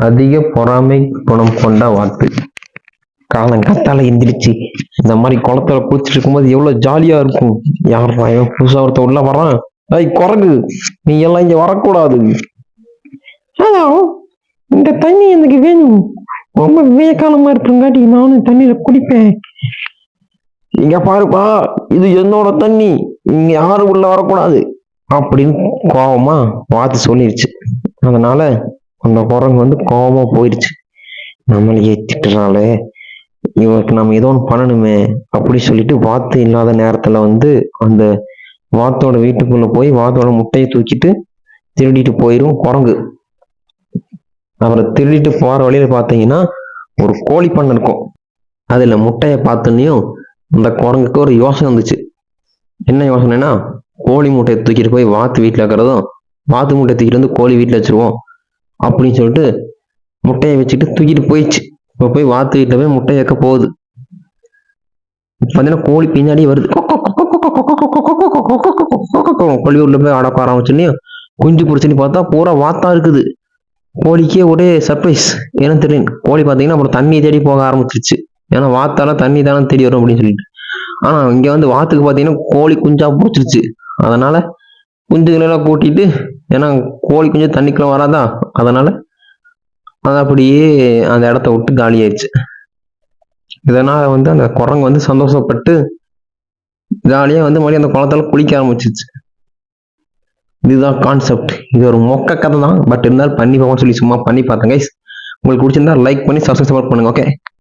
அதிக பொறாமை குணம் கொண்ட வாத்து. காலங்காத்தால எந்திரிச்சு இந்த மாதிரி குளத்துல குளிச்சுட்டு இருக்கும்போது எவ்வளவு ஜாலியா இருக்கும். யாரா இவன் புதுசா ஒருத்த உள்ள வரான் ஐய் குரங்கு நீ எல்லாம் இங்க வரக்கூடாது. ஹலோ இந்த தண்ணி எனக்கு வேணும். ரொம்ப விவேகாலமா இருக்குங்காட்டி நானும் தண்ணியில குடிப்பேன் இங்க பாருப்பா இது என்னோட தண்ணி. இங்க யாரும் உள்ள வரக்கூடாது. அப்படின்னு கோபமா வாத்து சொல்லிருச்சு. அதனால அந்த குரங்கு வந்து கோபமா போயிடுச்சு நம்மளையே திட்டுறாளே இவருக்கு நம்ம ஏதோ ஒன்று பண்ணணுமே அப்படி சொல்லிட்டு வாத்து இல்லாத நேரத்துல வந்து அந்த வாத்தோட வீட்டுக்குள்ள போய் வாத்தோட முட்டையை தூக்கிட்டு திருடிட்டு போயிரும் குரங்கு. அப்புறம் திருடிட்டு போற வழியில பார்த்தீங்கன்னா ஒரு கோழி பண்ணை இருக்கும். அதுல முட்டையை பார்த்தோன்னையும் அந்த குரங்குக்கு ஒரு யோசனை வந்துச்சு. என்ன யோசனைனா கோழி முட்டையை தூக்கிட்டு போய் வாத்து வீட்டில் இருக்கிறதும் வாத்து முட்டையை தூக்கிட்டு வந்து கோழி வீட்டில் வச்சிருவோம். அப்படின்னு சொல்லிட்டு முட்டையை வச்சுட்டு தூக்கிட்டு போயிடுச்சு இப்போ போய் வாத்து போய் முட்டை வைக்க போகுது பார்த்தீங்கன்னா கோழி பின்னாடி வருது கோழி உள்ள போய் அடக்க ஆரம்பிச்சுன்னு குஞ்சு பிடிச்சுன்னு பார்த்தா பூரா வாத்தா இருக்குது கோழிக்கே ஒரே சர்ப்ரைஸ் ஏன்னா தெரியும் கோழி பார்த்தீங்கன்னா அப்புறம் தண்ணி தேடி போக ஆரம்பிச்சிருச்சு ஏன்னா வாத்தால தண்ணி தானே தேடி வரும் அப்படின்னு சொல்லிட்டு ஆனா இங்க வந்து வாத்துக்கு பார்த்தீங்கன்னா கோழி குஞ்சா பிடிச்சிருச்சு அதனால குஞ்சுகளெல்லாம் கூட்டிட்டு ஏன்னா கோழி கொஞ்சம் தண்ணிக்குள்ள வராதா? அதனால அது அப்படியே அந்த இடத்த விட்டு காலியாயிடுச்சு. இதனால வந்து அந்த குரங்கு வந்து சந்தோஷப்பட்டு ஜாலியா வந்து மறுபடியும் அந்த குளத்துல குளிக்க ஆரம்பிச்சிச்சு இதுதான் கான்செப்ட் இது ஒரு மொக்க கதை தான் பட் இருந்தாலும் பண்ணி பார்ப்போம்னு சொல்லி சும்மா பண்ணி பார்த்தேன் கைஸ் உங்களுக்கு பிடிச்சிருந்தா லைக் பண்ணி சப்ஸ்கிரைப் பண்ணுங்க ஓகே